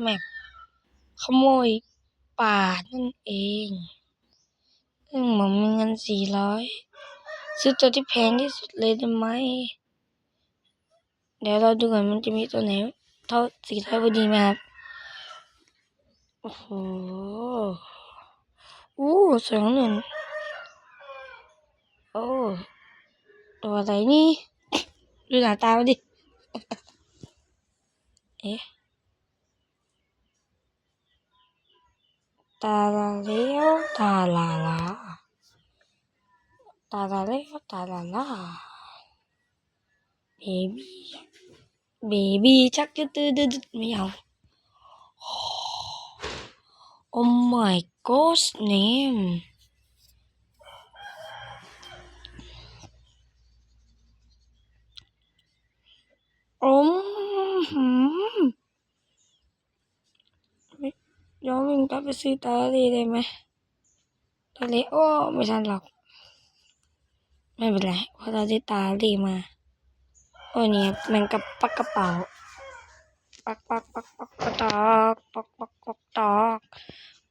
แมปขโมยป่านั่นเองซึ่งผมมีเงินสี่ร้อยซื้อตัวที่แพงที่สุดเลยได้ไหม เดี๋ยวเราดูก่อนมันจะมีตัวไหน เท่าสี่ร้อยพอดีไหมครับ โอ้โหอู้สองหนึ่งโอ้ ตัวอะไรนี่ ดูหน้าตาดิ เอ๊ะ ตาลาเลี้ยวตาลาลา ตาลาเลี้ยวตาลาลาเบบี้เบบี้ชักจะตื้อดื้อดื้อไม่เอา Oh my gosh name อมหืมไม่ ยอมวิ่งกลับไปซื้อตาลีได้ไหมตาลีโอ้ไม่ทันหรอก ไม่เป็นไรเพราะเราได้ตาลีมา โอ้เนี่ยมันกับปักกระเป๋า ปักปักปักปักปักตอกปักปักปักตอก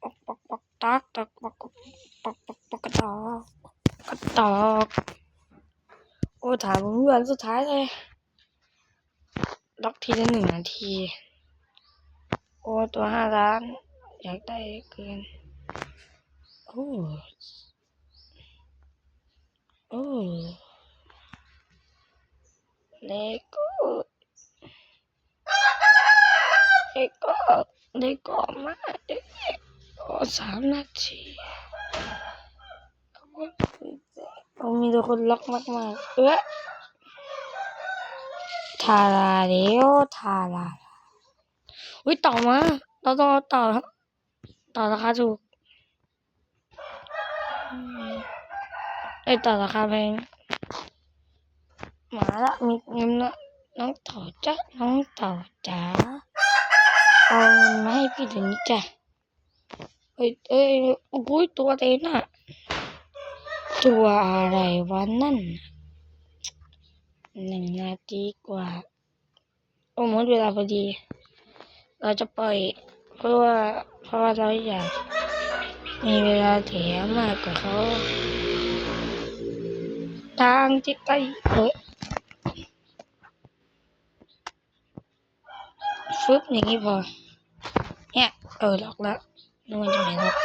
ปักปักปักตอกตอกปักปักปักปักปักกระตอกกระตอกโอ้ถามผมวันสุดท้ายเลยล็อกทีละหนึ่งนาที โอ้ ตัวห้าล้าน อยากได้เกิน โอ้ โอ้เลโก้เลโก้เลโก้มาเด็กโอ้สามนาทีโอ้มีแต่คนล็อกมากๆเอ้ยทาราเดียวทาราอุ้ยต่อมา เราต้องเอาต่อครับ ต่อราคาถูกอืมไอยต่อราคาแพงมาละมีเงินละน้องต่อจ้ะน้องต่อจ๋าเอาเงินมาให้พี่เดี๋ยวนี้จ้ะเอ้ยเอ้ยโอ้ยตัวเต็น่ะตัวอะไรวะนั่นน่ะหนึ่งนาทีกว่า โอ้หมดเวลาพอดี เราจะปล่อย เพราะว่าเพราะว่าเราอยากมีเวลาแถมมากกว่าเขาทางที่ใกล้เฮ้ยฟึบอย่างนี้พอ เนี่ย เออล็อกแล้วนึกว่าจะไม่ล็อก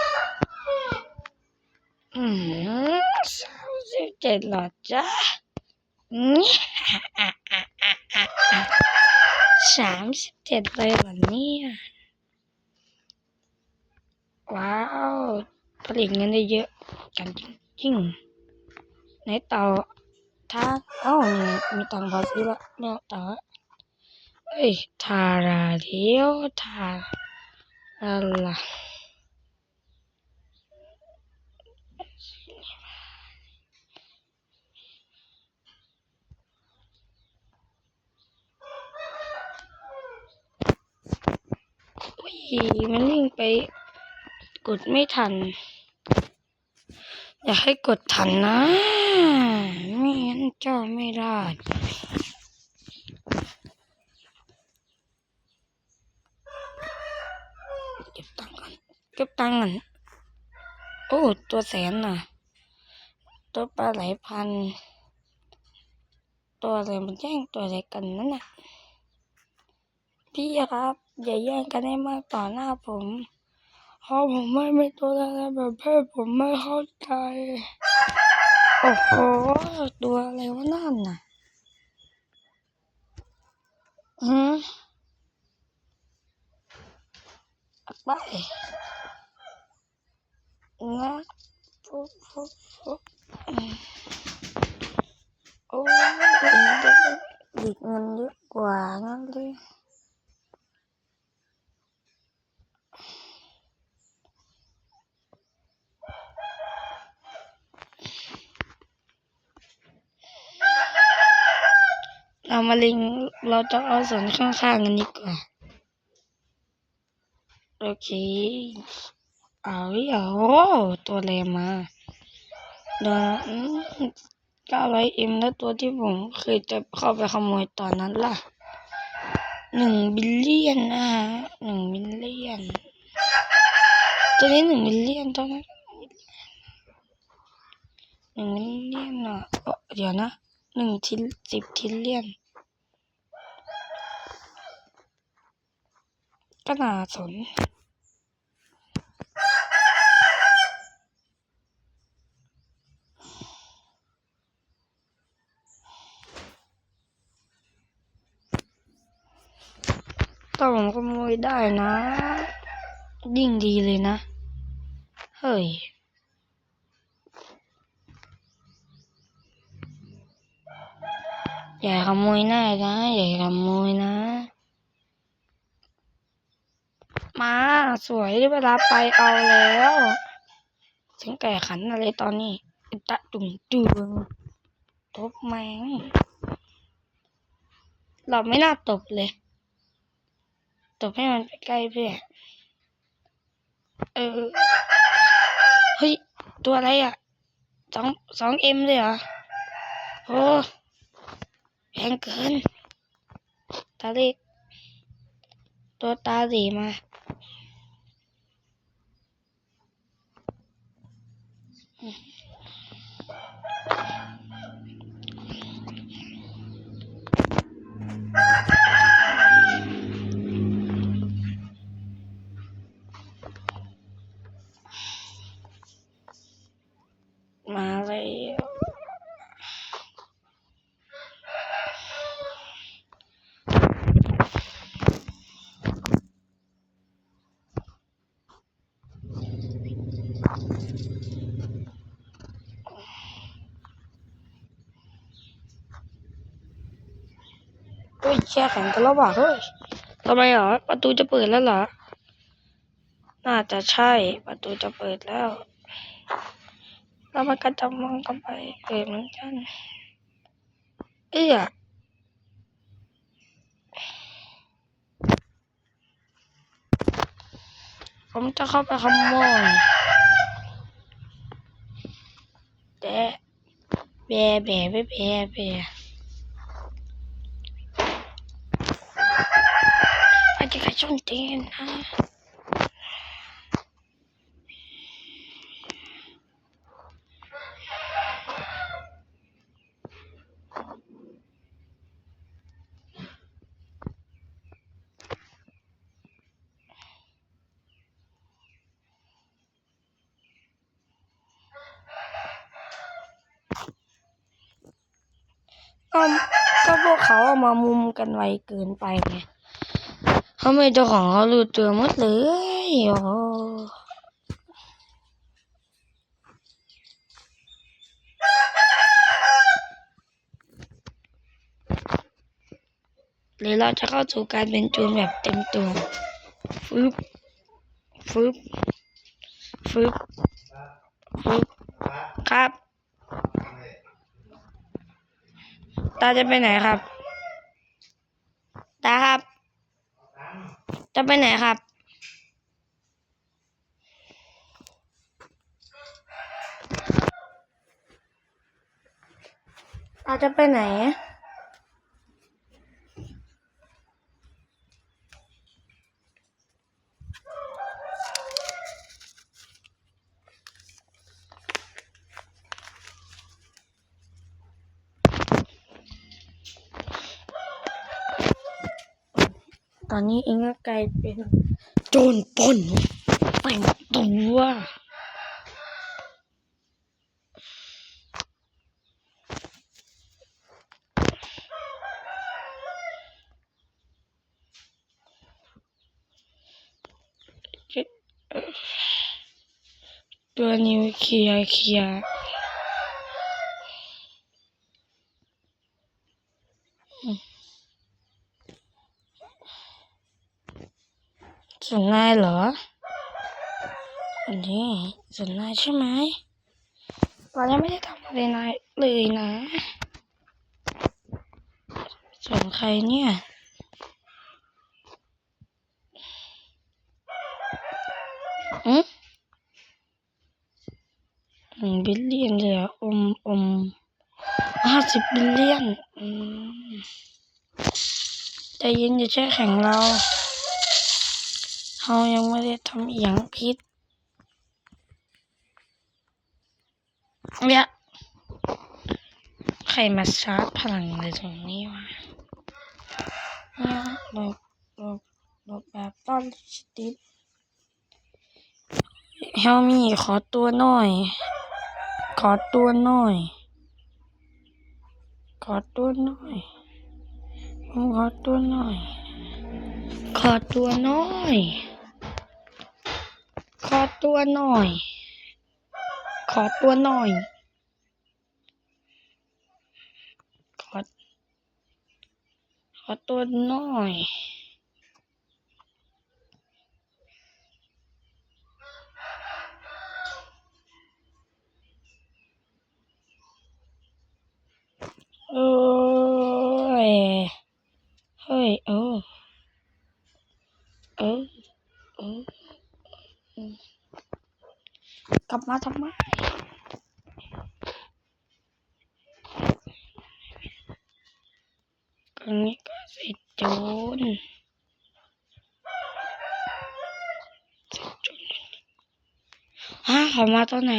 อืมสามสิบเจ็ดหลอดจ้าสามสิบเจ็ดเลยเหรอนี่ ว้าวผลิตเงินได้เยอะกันจริงๆไหนต่อถ้าเอ้ามีมีตังค์พอซื้อละไม่เต่อเอ้ยทาราเดียวทาอะไรอุ้ยมันวิ่งไป กดไม่ทัน อยากให้กดทันนะ ไม่งั้นจ้าไม่ได้เก็บตังค์ก่อนเก็บตังค์ก่อนโอ้ ตัวแสนน่ะ ตัวปลาไหลพัน ตัวอะไรมันแย่งตัวอะไรกันนั่นน่ะ พี่ครับ อย่าแย่งกันให้มากต่อหน้าผม พราะผมไม่ไม่ตัวอะไรแบบเพื่อนผมไม่เข้าใจ โอ้โห ตัวอะไรวะนั่นน่ะอืมไปนะฟุบฟุบฟุบโอ้ยดิดเงินเยอะกว่างั้นเลย เรามาลิงเราจะเอาส่วนข้างๆกันดีกว่า โอเค เอาอีกเอาตัวแรมาเดี๋ยวเก้าร้อยเอ็มแล้วตัวที่ผมเคยจะเข้าไปขโมยตอนนั้นล่ะหนึ่งบิลเลียนนะฮะหนึ่งบิลเลียนตัวนี้หนึ่งมิลเลียนตัวนั้นหนึ่งมิลเลียนอะเอ้อเดี๋ยวนะหนึ่งทิลสิบทิลเลียน ก็น่าสนถ้าผมขโมยได้นะยิ่งดีเลยนะ เฮ้ย อย่าขโมยหน้านะ อย่าขโมยนะ มาสวยเวลาไปเอาแล้วถึงแก่ขันอะไรตอนนี้ตะตุ่มจืงตบแมงเราไม่น่าตบเลย ตบให้มันไปใกล้เพื่อนเออเฮ้ย ตัวอะไรอะสองสองเอ็มเลยเหรอโอ้แพงเกินตาเล็กตัวตาสีมา มาแล้วเฮ้ยแช่แข็งกันแล้วว่ะเฮ้ยทำไมเหรอประตูจะเปิดแล้วเหรอ น่าจะใช่ประตูจะเปิดแล้ว แล้วมันก็จะมองกันไปเปิดเหมือนกัน เอื้อผมจะเข้าไปขโมยแต่แบะแบะแบะแบะแบะอาจจะกระชนตีนนะ ก็ก็พวกเขาเอามามุมกันไวเกินไปไงเขาไม่เจ้าของเขารู้ตัวหมดเลยโอ้โหรือเราจะเข้าสู่การเป็นโจรแบบเต็มตัวฟึบฟึบฟึบฟึบ ตาจะไปไหนครับ ตาครับ จะไปไหนครับ ตาจะไปไหน ตอนนี้เองก็กลายเป็นโจรปล้นแต่งตัวตัวนิวเคลียร์เคลียร์ ส่วนายเหรอ อันนี้ส่วนายใช่ไหมเรายังไม่ได้ทำอะไรนายเลยนะ ส่วนใครเนี่ยอืมหนึ่งบิลเลียนเลยอะอมอมห้าสิบบิลเลียน อืมใจเย็นอย่าแช่แข็งเรา เขายังไม่ได้ทำอย่างพิษเนี่ยใครมาชาร์จพลังเลยตรงนี้วะหลบหลบหลบแบบต้อนสติปเฮลมี่ขอตัวหน่อย ขอตัวหน่อย ขอตัวหน่อยขอตัวหน่อย ขอตัวหน่อย อตัวหน่อย ขอตัวหน่อย ขอ ขอตัวหน่อยโอ้ย เฮ้ยเออเออเออเออ กลับมาทำไมครั้งนี้ก็เสร็จโจรเสร็จโจรฮะเขามาตอนไหน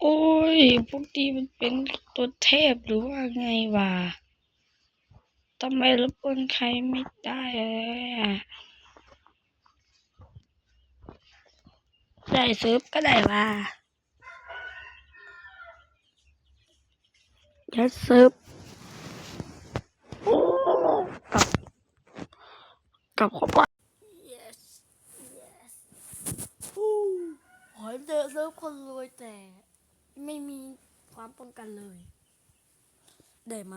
โอ้ ยพวกนี้มันเป็นตัวเทพหรือว่าไงวะทำไมรบกวนใครไม่ได้เลยอะได้ซิร์ฟก็ได้ว่ายัดซิร์ฟโอ้กับกับเข้าไป yes yes ฮู้ขอให้เจอเซิร์ฟคนรวยแต่ ไม่มีความป้องกันเลย ได้ไหม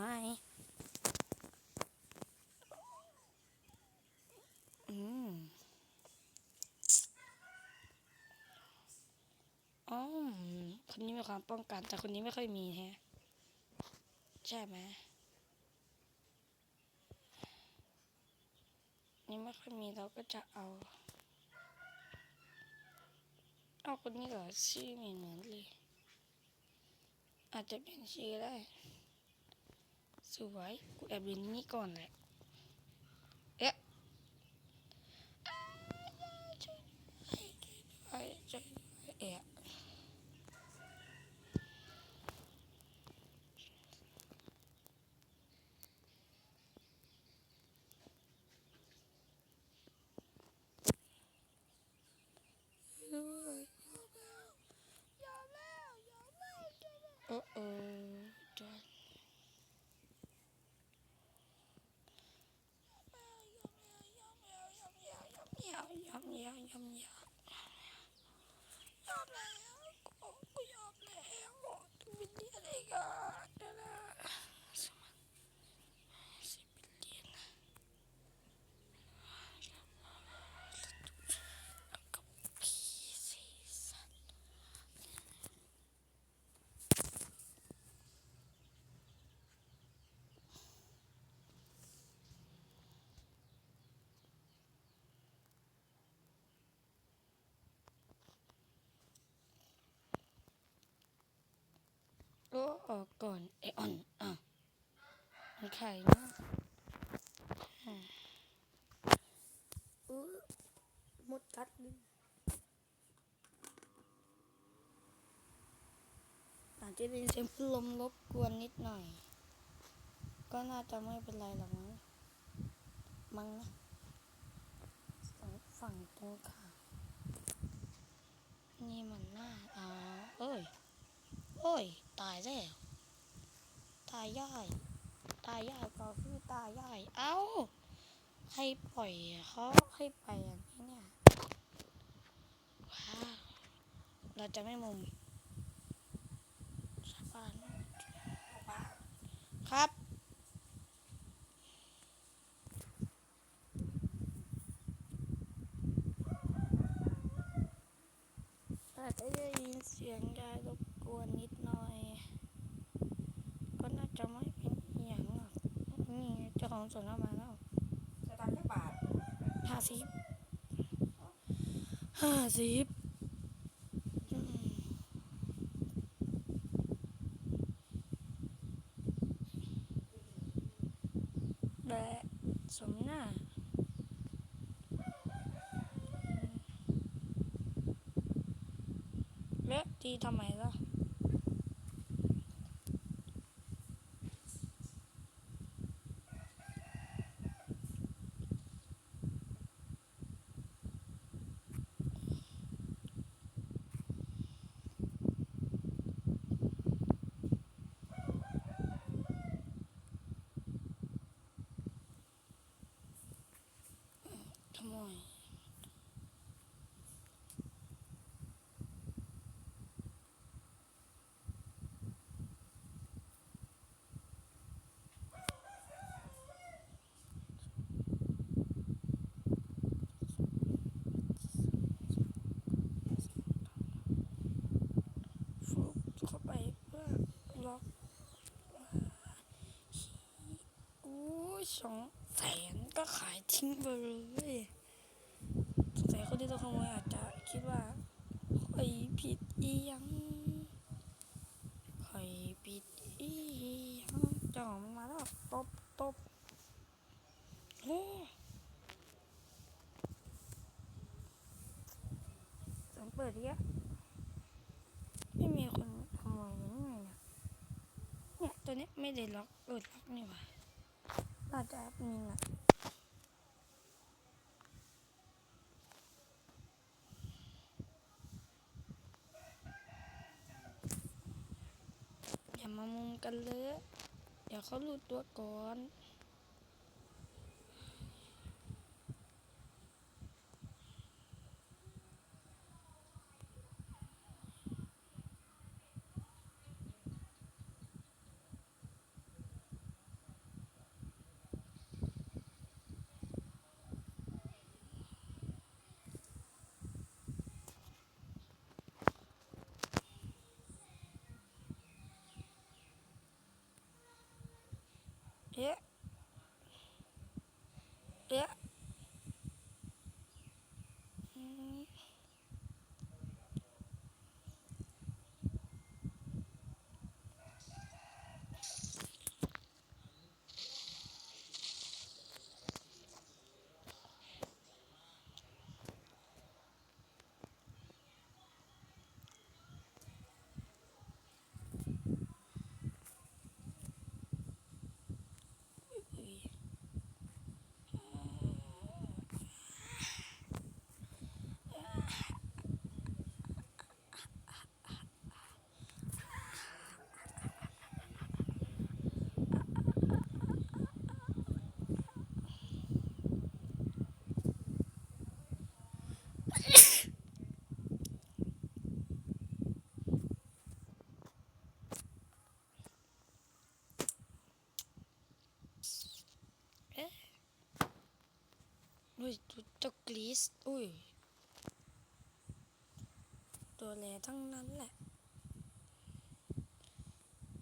อืมอ๋อคนนี้มีความป้องกัน แต่คนนี้ไม่ค่อยมีแฮะ ใช่ไหมนี่ไม่ค่อยมีเราก็จะเอา เอาคนนี้เหรอชื่อเหมือนเลย อาจจะเป็นชื่อได้ สวย กูแอบดูนี่ก่อนแหละ เอ๊ะช่วยด้วยช่วยด้วยเอ๊ะเออเออจอยยาวยาวยาวยาวยาวยอมแล้วกูกูยอมแล้ววินเดียนเองอะเดี๋ยวนะสมัครสิบเหรียญกับพี่สีสัน โอ้ออกก่อนไออ่อนอะมันไข่เนาะอะเออหมดกัดหนึงอาจจะเป็นเสียงพัดลมรบกวนนิดหน่อย ก็น่าจะไม่เป็นไรหรอกมั้งมั้งนะสองฝั่งตรงข้ามนี่มันหน้าอ๋อเอ้ย โอ้ย ตายแล้ว ตายย่ายตายย่ายก็คือตายย่ายเอ้าให้ปล่อยเขาให้ไปอย่างนี้เนี่ยว้าวเราจะไม่มุมสะพานครับ อาจจะได้ยินเสียงยายรบกวนนิดหน่อย ก็น่าจะไม่เป็นอหย่างหรอกนี่ ไงเจ้าของสวนเอามาแล้วสตางค์แค่บาทห้าสิบห้าสิบอืมแบะสมหน้าและตีทำไมล่ะ ขโมย ฟุบเข้าไปเพื่อล็อกอู้สองแสน ก็ขายทิ้งไปเลยสงสัยคนที่ตัวขโมยอาจจะคิดว่าใครผิดอีหยังใครผิดอีหยังจ้ามันมาแล้วตบตบโอ้สังเปิดอีกอะไม่มีคนขโมยมันไงนะเนี่ยตัวนี้ไม่ได้ล็อกเปิดล็อกนี่หว่าน่าจะแอปนี้แหละอย่ามามุมกันเลย เขารู้ตัวก่อน เอ๊ะ เอ๊ะอืมอุ๊ย อุ้ยตัวเจ้ากรีซอุ้ย ตัวแหลทั้งนั้นแหละ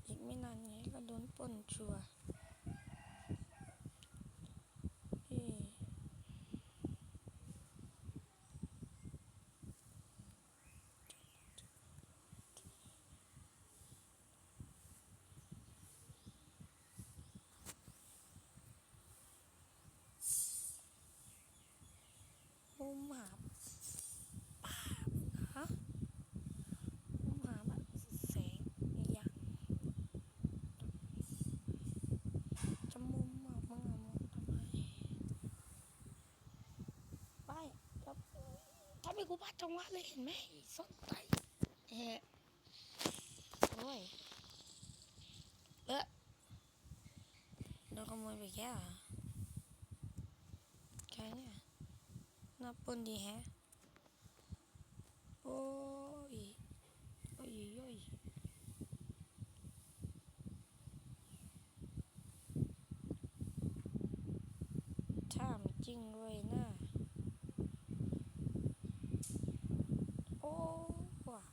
อีกไม่นานนี้ก็โดนป่นชัวร์เอ้ยมุมหาป่าฮะมุมหาแบบแสงอย่าง จะมุมอะมึงอะมุมทำไมไปแล้ว ทำให้กูพลาดจังหวะเลยเห็นไหมส้นไตเอ๊ะโอ้ยเอ๊ะโดนขโมยไปแค่แค่เนี่ยน่าปนดีแฮะโอ้ยโอ้ยโอ้ยถามจริงเลยนะโอ้ว่ะ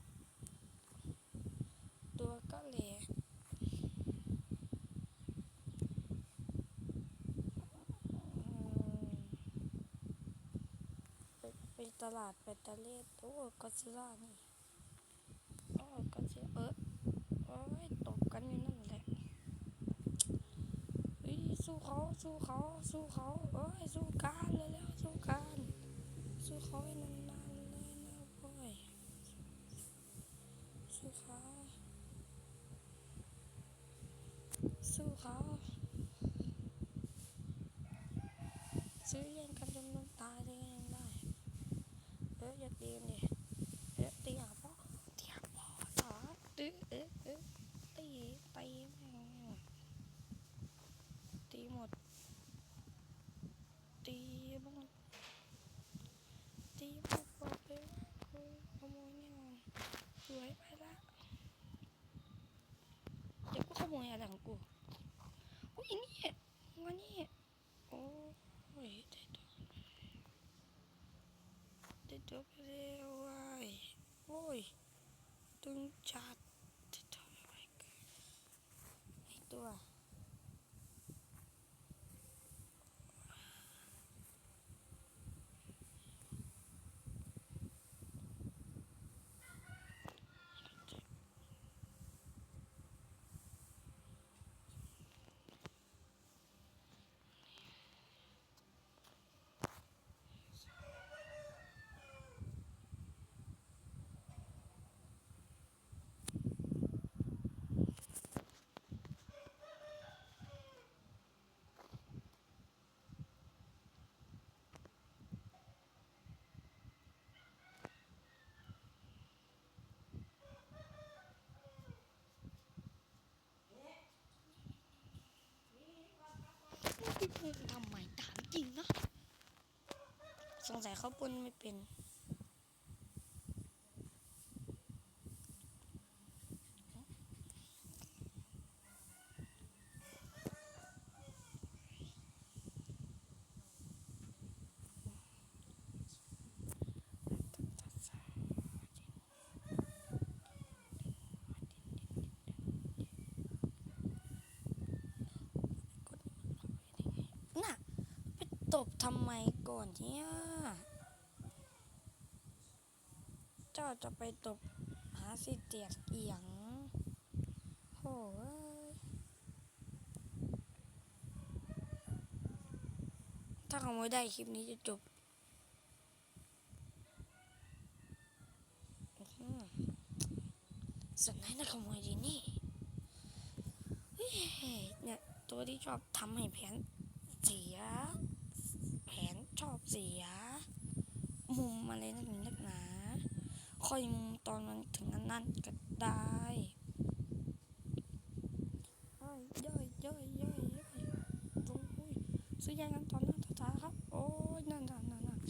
ตัวก็เหละอืมไปไปต ลาดไปตะเลดโอ้ก็ซิล่านี่โอ้ก็ซิเออโอ้ยตบกันอยู่นั่นแหละเฮ้ยสู้เขาสู้เขาสู้เขาเอ้ยสู้การเลยแล้วสู้การสู้เขาให้นานๆเลยนะโอ้ยสู้เขาสู้เขาซื้อแย่งกันจนมันตายเลยก็ยังได้ เอออย่าตีกันดิเออตีหาพ่อตีหาพ่อต่อเออเออเออตีตีแม่งตีหมด ตีบ้างตีหมดบอกเลยว่ากูขโมยแน่นอนสวยไปละเดี๋ยวกูขโมยอะไรของกูโอ้ยนี่มานี่โอ้ยได้ตัวได้ตัวไป เร็วไอ้โอ้ย ตึงจัดตัวไปเกินไอตัว ทำไมถามจริงนะ สงสัยเขาปนไม่เป็น น่ะ ไป ตบทำไมก่อนเนี่ย เจ้าจะไปตบหาสิเตียกเอียงโหเอ้ยถ้าขโมยได้คลิปนี้จะจบส่วนไหนนะขโมยดีนี่เนี่ยตัวที่ชอบทำให้แผนเสีย ชอบเสีย มุมอะไรนักหนานักหนาค่อยมุมตอนมันถึงอันนั้นก็ได้ยย่อยย่อยย่อยย่อยโอ้ยซื้อยางกันตอนหน้าต่อตาครับ โอ้ยนั่นนั่นนั่นนั่น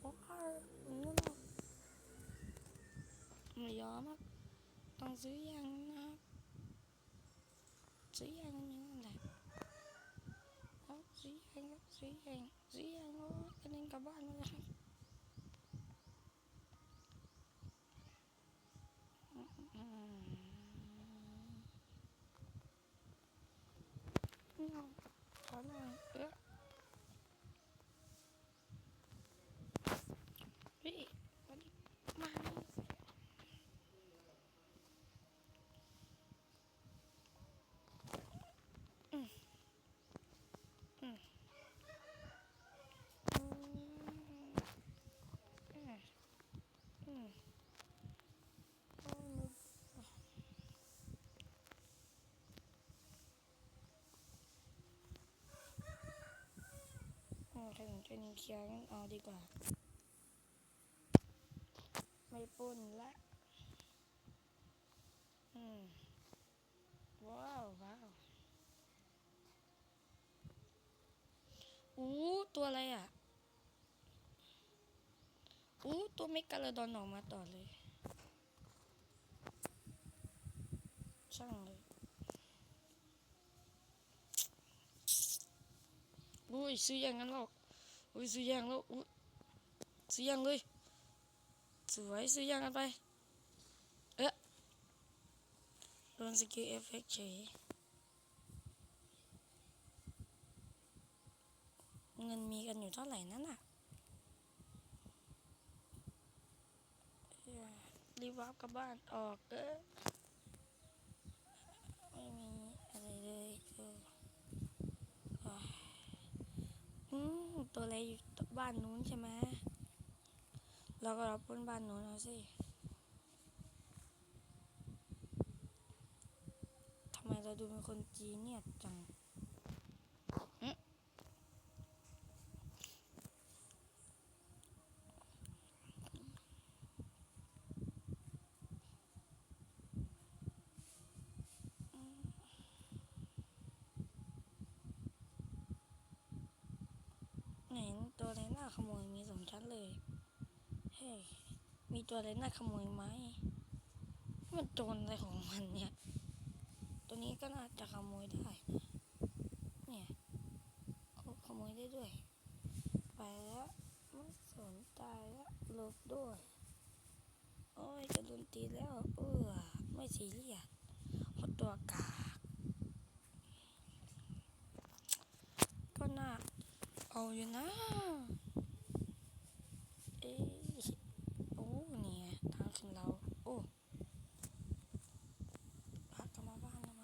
โอ้ยนั่นไม่ยอมครับต้องซื้อยางนะครับซื้อยางกันอย่างนั้นแหละ เอาสีแดงครับสีแดงสีแดงโอ้ ยกระเด็นกลับบ้านมาเลยครับอืมเอาขอหน่อยเอ๊ะพี่วันนี้มาอืมอืม อืมอืมอืมโอ้ย โอ้ถ้าถึงจะนิเคลียร์งั้นเอาดีกว่า ไม่ปุ่นละ อืม ว้าวว้าวอู้ตัวอะไรอะ อู้ตัวเมกาโลดอนออกมาต่อเลย ช่างเลยอุ้ยซื้ออย่างนั้นหรอก อุ้ยซื้อยางแล้วอุ้ยซื้อยางเลยสวยซื้อยางกันไป เอ๊ะโดนสกิลเอฟเฟกต์เฉยเงินมีกันอยู่เท่าไหร่นั่นน่ะรีบวาร์ปกลับบ้านออกเออไม่มีอะไรเลยเออโอ้ย ตัวเละอยู่บ้านนู้นใช่ไหมเราก็เราป้นบ้านนู้นเอาสิทำไมเราดูเป็นคนจีนเนี่ยจังหึไหนตัวอะไรน่า ขโมยมีสองชั้นเลย เฮ้ย มีตัวอะไรน่าขโมยไหมมันโจรอะไรของมันเนี่ย ตัวนี้ก็น่าจะขโมยได้นะเนี่ยขโมยได้ด้วย ไปแล้วไม่สนใจแล้วลบด้วย โอ้ยจะโดนตีแล้ว เออไม่ซีเรียสเพราะตัวกากก็น่าเอาอยู่นะ เอ๊ะโอ้เนี่ยทางขึ้นเรา โอ้พักกลับมาบ้านทำไม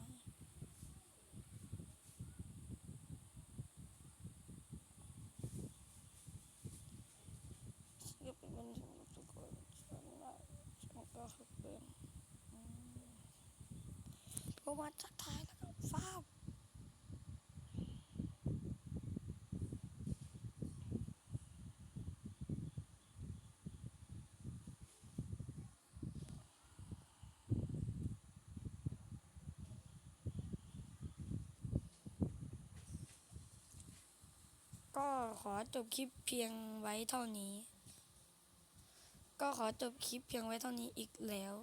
ฉันก็เป็นคนที่ทุกคนฉันนะฉันก็คือเป็นอืมพ วันทักทายแล้วก็ฟ้าก็ขอจบคลิปเพียงไว้เท่านี้ ก็ขอจบคลิปเพียงไว้เท่านี้อีกแล้ว